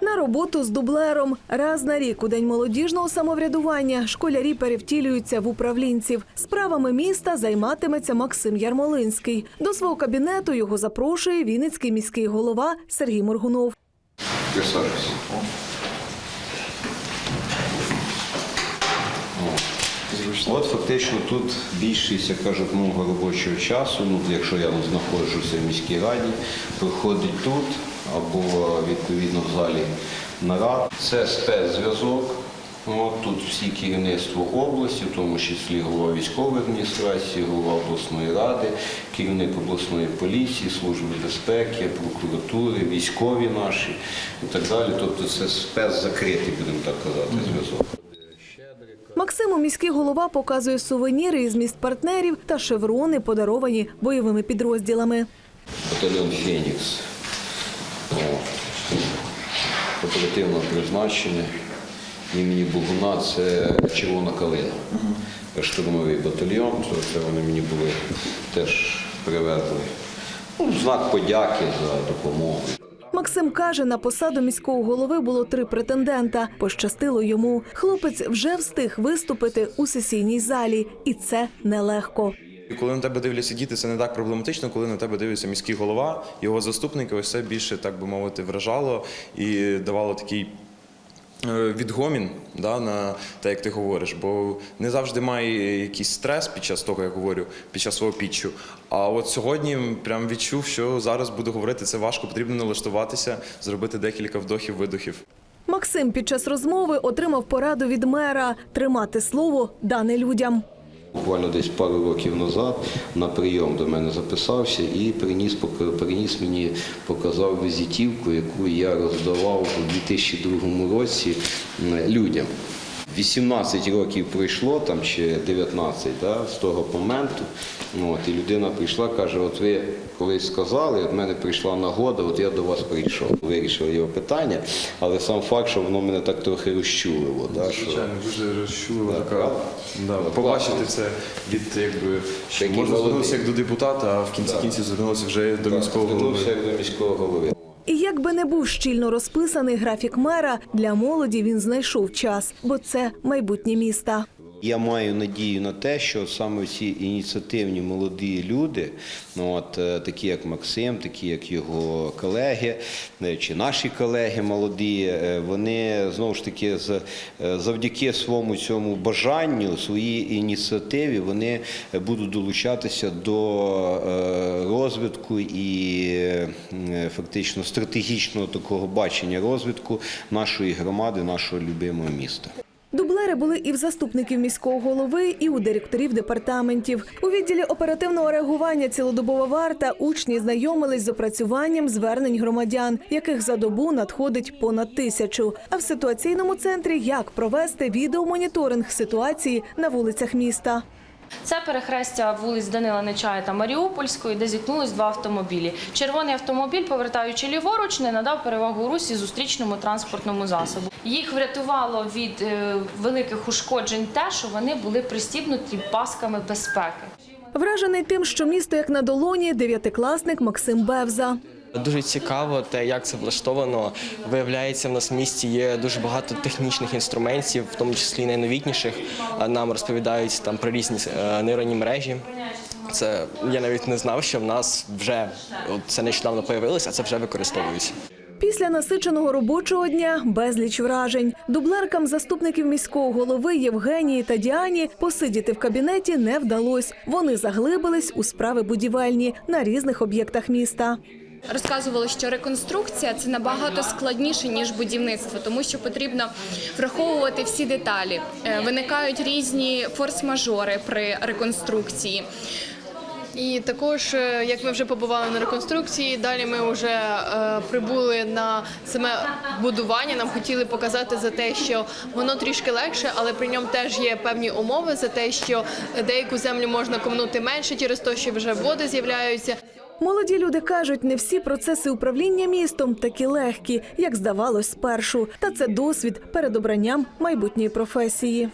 На роботу з дублером раз на рік у день молодіжного самоврядування школярі перевтілюються в управлінців. Справами міста займатиметься Максим Ярмолинський. До свого кабінету його запрошує Вінницький міський голова Сергій Моргунов. От фактично тут більшість, як кажуть, мого робочого часу, ну якщо я знаходжуся в міській раді, проходить тут або відповідно в залі нарад. Це спецзв'язок. От тут всі керівництво області, в тому числі голова військової адміністрації, голова обласної ради, керівник обласної поліції, служби безпеки, прокуратури, військові наші і так далі. Тобто це спецзакритий, будемо так казати, зв'язок. Максиму міський голова показує сувеніри із міст партнерів та шеврони, подаровані бойовими підрозділами. Батальйон Фенікс. О, Оперативного призначення імені Богуна це Червона калина. Штурмовий батальйон, то це вони мені були теж привезли. Ну, знак подяки за допомогу. Максим каже, на посаду міського голови було три претендента. Пощастило йому. Хлопець вже встиг виступити у сесійній залі, і це нелегко. І Коли на тебе дивляться діти, це не так проблематично. Коли на тебе дивиться міський голова, його заступники, ось це більше, так би мовити, вражало і давало такий відгомін да, на те, як ти говориш. Бо не завжди має якийсь стрес під час того, як говорю, під час свого пітчу. А от сьогодні прям відчув, що зараз буду говорити це важко, потрібно налаштуватися, зробити декілька вдохів-видохів. Максим під час розмови отримав пораду від мера тримати слово дане людям. Буквально десь пару років назад на прийом до мене записався і приніс, приніс мені, показав візитівку, яку я роздавав у 2002 році людям. 18 років пройшло, там чи 19, да, з того моменту. От, і людина прийшла, каже: от ви колись сказали, от мене прийшла нагода, от я до вас прийшов. Вирішив його питання, але сам факт, що воно мене так трохи розчулило. Да, що... дуже розчулива Так, така. Да, побачити це від якби що можна звернутися як до депутата, а в кінці кінців звернутися вже до Так, міського голови. звернувся як до міського голови. І як би не був щільно розписаний графік мера, для молоді він знайшов час, бо це майбутнє міста. Я маю надію на те, що саме ці ініціативні молоді люди, ну от е, такі як Максим, такі як його колеги е, чи наші колеги молоді, е, вони знову ж таки завдяки своєму цьому бажанню, своїй ініціативі, вони будуть долучатися до розвитку і фактично стратегічного такого бачення розвитку нашої громади, нашого любимого міста. Дублери були і в заступників міського голови, і у директорів департаментів. У відділі оперативного реагування цілодобова варта учні знайомились з опрацюванням звернень громадян, яких за добу надходить понад тисячу. А в ситуаційному центрі як провести відеомоніторинг ситуації на вулицях міста. Це перехрестя вулиць Данила Нечая та Маріупольської, де зіткнулись два автомобілі. Червоний автомобіль, повертаючи ліворуч, не надав перевагу русі зустрічному транспортному засобу. Їх врятувало від е, великих ушкоджень те, що вони були пристібнуті пасками безпеки. Вражений тим, що місто як на долоні, дев'ятикласник Максим Бевза. Дуже цікаво те, як це влаштовано. Виявляється, в нас в місті є дуже багато технічних інструментів, в тому числі найновітніших. Нам розповідають там про різні е, нейронні мережі. Це я навіть не знав, що в нас вже це нещодавно появилося, а це вже використовується. Після насиченого робочого дня безліч вражень. Дублеркам заступників міського голови Євгенії та Діані посидіти в кабінеті не вдалось. Вони заглибились у справи будівельні на різних об'єктах міста. Розказували, що реконструкція це набагато складніше ніж будівництво, тому що потрібно враховувати всі деталі. Е, Виникають різні форс-мажори при реконструкції. І також, е, як ми вже побували на реконструкції, далі ми вже е, прибули на саме будування. Нам хотіли показати за те, що воно трішки легше, але при ньому теж є певні умови за те, що деяку землю можна комнути менше через те, що вже води з'являються. Молоді люди кажуть, не всі процеси управління містом такі легкі, як здавалось спершу. Та це досвід перед обранням майбутньої професії.